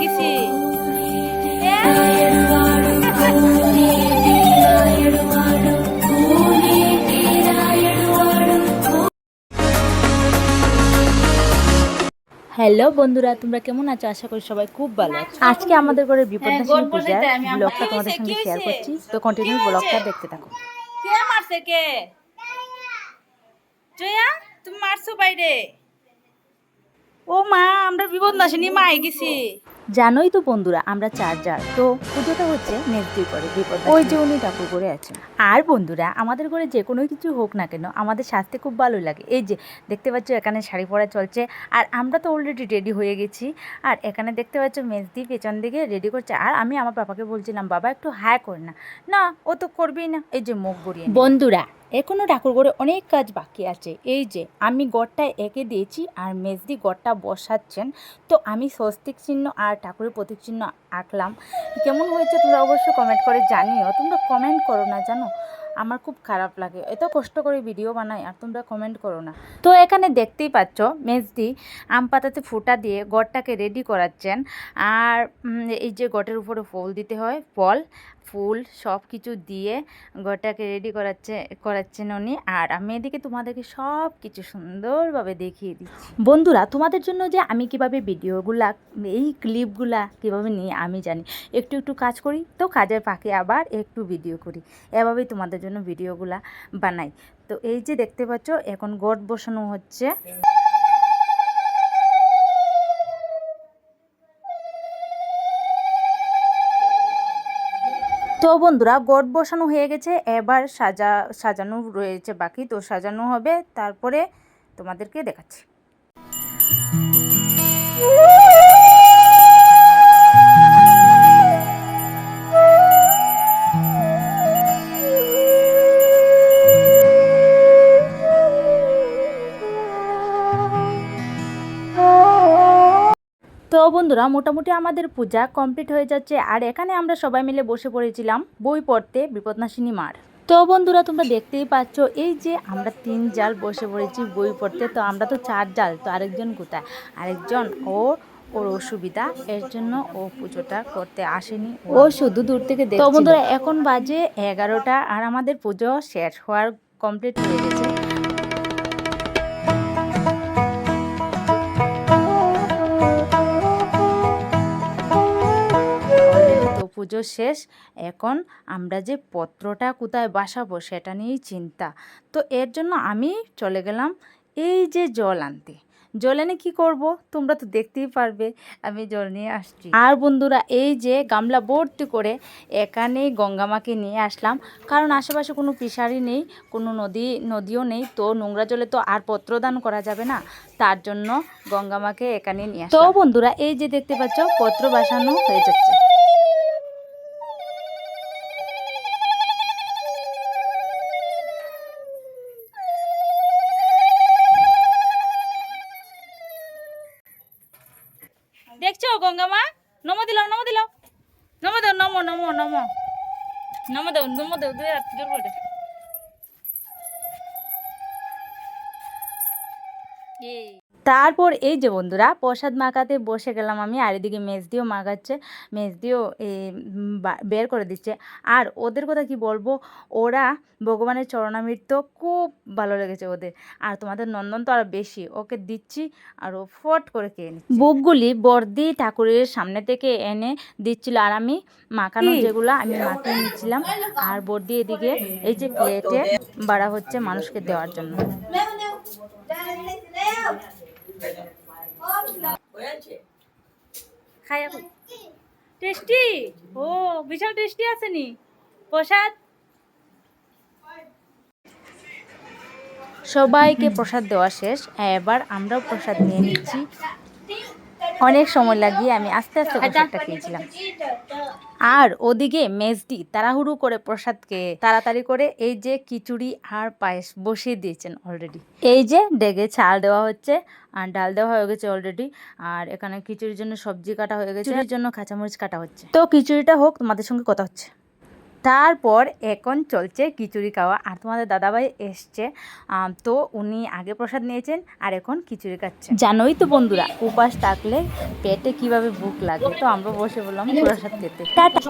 গেছি। হ্যালো বন্ধুরা তোমরা কেমন আছো? আশা করি সবাই খুব ভালো আছো। আজকে আমাদের ঘরে বিপদাসী গল্প পূজার ব্লগটা তোমাদের সঙ্গে শেয়ার করছি। তো কন্টিনিউ ব্লগটা দেখতে থাকো। কে মারছে কে? জয়া তুমি মারছো বাইরে। ও মা আমরা বিপদ নাশিনী মা গেছি। জানোই তো বন্ধুরা আমরা চার যার তো পুজোটা হচ্ছে মেজদি করে বিপদ ওই যে উনি ঠাকুর করে আছেন। আর বন্ধুরা আমাদের ঘরে যে কোনো কিছু হোক না কেন আমাদের স্বাস্থ্যে খুব ভালো লাগে। এই যে দেখতে পাচ্ছ এখানে শাড়ি পরা চলছে আর আমরা তো অলরেডি রেডি হয়ে গেছি। আর এখানে দেখতে পাচ্ছ মেজদি পেছন দিকে রেডি করছে। আর আমি আমার বাবাকে বলছিলাম বাবা একটু হ্যাঁ কর না। না ও তো করবেই না। এই যে মুখ গড়িয়ে বন্ধুরা এখনও ঠাকুর ঘরে অনেক কাজ বাকি আছে। এই যে, আমি গড়টা এঁকে দিয়েছি আর মেজদি গড়টা বসাচ্ছেন। তো আমি স্বস্তিক চিহ্ন আর ঠাকুরের প্রতীক চিহ্ন আঁকলাম। কেমন হয়েছে তোমরা অবশ্যই কমেন্ট করে জানিও। তোমরা কমেন্ট করো না, জানো? আমার খুব খারাপ লাগে। এত কষ্ট করে ভিডিও বানাই আর তোমরা কমেন্ট করো না। তো এখানে দেখতেই পাচ্ছ, মেজদি আম পাতাতে ফুটা দিয়ে গড়টাকে রেডি করাচ্ছেন। আর এই যে গটের উপরে ফুল দিতে হয়, ফল। ফুল সব কিছু দিয়ে গড়টাকে রেডি করাচ্ছে, করাচ্ছেন উনি। আর আমি এদিকে তোমাদেরকে সব কিছু সুন্দরভাবে দেখিয়ে দিচ্ছি। বন্ধুরা, তোমাদের জন্য যে আমি কীভাবে ভিডিওগুলা, এই ক্লিপগুলা কীভাবে নিয়ে আমি জানি। একটু একটু কাজ করি তো কাজের ফাঁকে আবার একটু ভিডিও করি। এভাবেই তোমাদের জন্য ভিডিওগুলা বানাই। তো এই যে দেখতে পাচ্ছ, এখন গড় বসানো হচ্ছে। তো বন্ধুরা গড় বসানো হয়ে গেছে। এবার সাজা, সাজানো রয়েছে বাকি, তো সাজানো হবে। তারপরে তোমাদেরকে দেখাচ্ছি। তো বন্ধুরা মোটামুটি আমাদের পূজা কমপ্লিট হয়ে যাচ্ছে। আর এখানে আমরা সবাই মিলে বসে পড়েছিলাম বই পড়তে বিপদনাশিনী মার। তো বন্ধুরা তোমরা দেখতেই পাচ্ছ এই যে আমরা তিন জাল বসে পড়েছি বই পড়তে তো আমরা তো চার জাল তো আরেকজন কোথায়? আরেকজন ও ওর অসুবিধা এর জন্য ও পুজোটা করতে আসেনি। ও শুধু দূর থেকে দেখছিল। তো বন্ধুরা এখন বাজে এগারোটা আর আমাদের পুজো শেষ হওয়ার কমপ্লিট হয়ে গেছে। পুজো শেষ, এখন আমরা যে পত্রটা কোথায় বাসাবো সেটা নিয়েই চিন্তা। তো এর জন্য আমি চলে গেলাম এই যে জল আনতে। জল এনে কী করব? তোমরা তো দেখতেই পারবে, আমি জল নিয়ে আসছি। আর বন্ধুরা, এই যে গামলা ভর্তি করে এখানে গঙ্গামাকে নিয়ে আসলাম। কারণ আশেপাশে কোনো পিসারি নেই, কোনো নদী, নদীও নেই, তো নোংরা জলে তো আর পত্রদান করা যাবে না। তার জন্য গঙ্গামাকে এখানে নিয়ে তো বন্ধুরা, এই যে দেখতে পাচ্ছ, পত্র বাসানো হয়ে যাচ্ছে। দেখছো গঙ্গামা নম দিল নম দিল নম দেও নম নম নম নম দেও নম দেও দুই হাত জোর করে এই তারপর এই যে বন্ধুরা প্রসাদ মাখাতে বসে গেলাম আমি আর এদিকে মেজদিও মাখাচ্ছে মেজদিও বের করে দিচ্ছে আর ওদের কথা কি বলব ওরা ভগবানের চরণামৃত খুব ভালো লেগেছে ওদের আর তোমাদের নন্দন তো আরও বেশি ওকে দিচ্ছি আর ও ফট করে খেয়ে নিচ্ছে বুকগুলি বর্দি ঠাকুরের সামনে থেকে এনে দিচ্ছিল আর আমি মাখানো যেগুলো আমি মাখিয়ে নিচ্ছিলাম আর বর্দি এদিকে এই যে প্লেটে বাড়া হচ্ছে মানুষকে দেওয়ার জন্য খাই এখন। টেস্টি? ও বিশাল টেস্টি আছে নি। প্রসাদ? সবাইকে প্রসাদ দেওয়া শেষ। এবার আমরাও প্রসাদ নিয়ে নিচ্ছি। অনেক সময় লাগিয়ে আমি আস্তে আস্তে প্রসাদটা খেয়েছিলাম। আর ওদিকে মেজদি তাড়াহুড়ো করে প্রসাদকে তাড়াতাড়ি করে এই যে খিচুড়ি আর পায়েস বসিয়ে দিয়েছেন অলরেডি এই যে ডেগে চাল দেওয়া হচ্ছে আর ডাল দেওয়া হয়ে গেছে অলরেডি আর এখানে খিচুড়ির জন্য সবজি কাটা হয়ে গেছে। খিচুড়ির জন্য কাঁচামরিচ কাটা হচ্ছে। তো খিচুড়িটা হোক তোমাদের সঙ্গে কথা হচ্ছে। তারপর এখন চলছে খিচুড়ি খাওয়া। আর তোমাদের দাদাভাই এসছে তো উনি আগে প্রসাদ নিয়েছেন আর এখন খিচুড়ি খাচ্ছে। জানোই তো বন্ধুরা উপাস থাকলে পেটে কীভাবে ভুক লাগে। তো আমরা বসে বললাম প্রসাদ খেতে। টাটা।